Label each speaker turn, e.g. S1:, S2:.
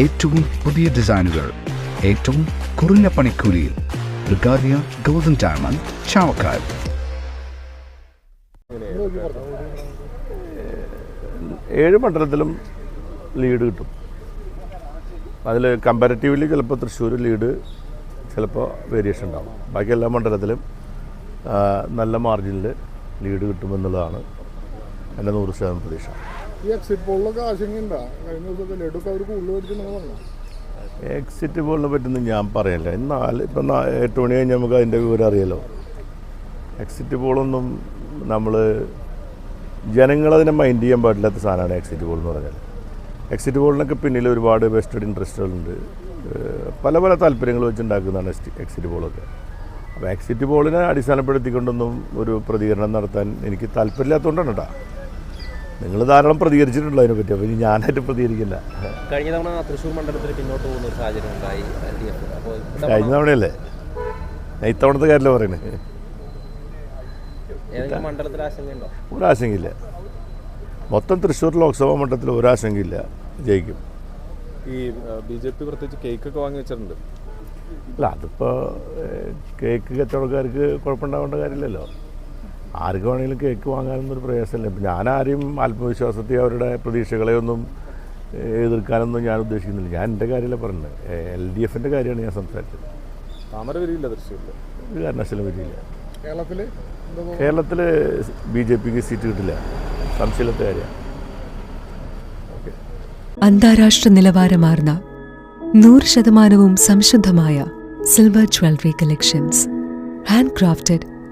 S1: ഏറ്റവും പുതിയ ഡിസൈനുകൾ ഏറ്റവും കുറഞ്ഞ പണിക്കൂലിയിൽ. ബ്രിഗാദിയ ഗോൾഡൻ ഡയമണ്ട് ചാവക്കാട്.
S2: ഏഴ് മണ്ഡലത്തിലും ലീഡ് കിട്ടും. അതിൽ കമ്പാരിറ്റീവ്ലി ചിലപ്പോൾ തൃശ്ശൂർ ലീഡ് ചിലപ്പോൾ വേരിയേഷൻ ഉണ്ടാവും. ബാക്കി എല്ലാ മണ്ഡലത്തിലും നല്ല മാർജിനിൽ ലീഡ് കിട്ടുമെന്നുള്ളതാണ് എന്റെ നൂറ് ശതമാനം പ്രതീക്ഷ.
S3: ഈ എക്സിറ്റ് പോളിലൊക്കെ ആശങ്കയുണ്ടാ കഴിഞ്ഞ ദിവസമൊക്കെ അവർ കൂടുതൽ
S2: എക്സിറ്റ് പോളിനെ പറ്റുന്ന ഞാൻ പറയല്ല. എന്നാൽ ഇപ്പം എട്ട് മണി കഴിഞ്ഞ് നമുക്ക് അതിന്റെ വിവരം അറിയാലോ. എക്സിറ്റ് പോളൊന്നും നമ്മൾ ജനങ്ങളതിനെ മൈൻഡ് ചെയ്യാൻ പാടില്ലാത്ത സാധനമാണ് എക്സിറ്റ് പോൾ എന്ന് പറഞ്ഞാൽ എക്സിറ്റ് പോളിനൊക്കെ പിന്നിൽ ഒരുപാട് വെസ്റ്റഡ് ഇൻട്രസ്റ്റുകളുണ്ട് പല പല താല്പര്യങ്ങൾ വെച്ചുണ്ടാക്കുന്നതാണ് എക്സി- എക്സിറ്റ് പോളൊക്കെ അപ്പോൾ എക്സിറ്റ് പോളിനെ അടിസ്ഥാനപ്പെടുത്തിക്കൊണ്ടൊന്നും ഒരു പ്രതികരണം നടത്താൻ എനിക്ക് താല്പര്യമില്ലാത്തതുകൊണ്ടാണ് കേട്ടോ നിങ്ങൾ ധാരാളം പ്രതികരിച്ചിട്ടുണ്ടല്ലോ അതിനെപ്പറ്റി? അപ്പോൾ ഇനി ഞാനായിട്ട് പ്രതികരിക്കില്ല.
S4: കഴിഞ്ഞ തവണ തൃശ്ശൂർ മണ്ഡലത്തിൽ പിന്നോട്ട് പോകുന്ന ഒരു സാഹചര്യം ഉണ്ടായി
S2: കഴിഞ്ഞ തവണയല്ലേ? ഞാൻ ഇത്തവണത്തെ കാര്യമല്ല
S4: ആശങ്കയുണ്ടോ?
S2: ഒരാശങ്കയില്ല. മൊത്തം തൃശ്ശൂർ ലോക്സഭാ മണ്ഡലത്തിൽ ഒരാശങ്കയില്ല. ജയിക്കും.
S5: ഈ ബി ജെ പി പ്രത്യേകിച്ച് കേക്കൊക്കെ വാങ്ങി വെച്ചിട്ടുണ്ട്.
S2: അല്ല അതിപ്പോൾ കേക്ക് കച്ചവടക്കാർക്ക് കുഴപ്പമുണ്ടാവേണ്ട കാര്യമില്ലല്ലോ. ആർക്ക് വേണമെങ്കിലും കേക്ക് വാങ്ങാനൊന്നും ഒരു പ്രയാസമില്ല. ഇപ്പം ഞാൻ ആരെയും ആത്മവിശ്വാസത്തെ അവരുടെ പ്രതീക്ഷകളെ ഒന്നും എതിർക്കാനൊന്നും ഞാൻ ഉദ്ദേശിക്കുന്നില്ല. ഞാൻ എന്റെ കാര്യമല്ല പറഞ്ഞത്. എൽ ഡി എഫിന്റെ കാര്യമാണ് ഞാൻ സംസാരിച്ചത്.
S5: താമര വരില്ല തൃശ്ശൂരിൽ
S2: ഒരു കാരണവശാലും വരില്ല
S3: കേരളത്തിൽ
S2: കേരളത്തിൽ ബി ജെ പിക്ക് സീറ്റ് കിട്ടില്ല. സംശയത്തെ കാര്യമാണ്.
S6: അന്താരാഷ്ട്ര നിലവാരമാർന്ന നൂറ് ശതമാനവും സംശുദ്ധമായ silver jewellery collections. Hand crafted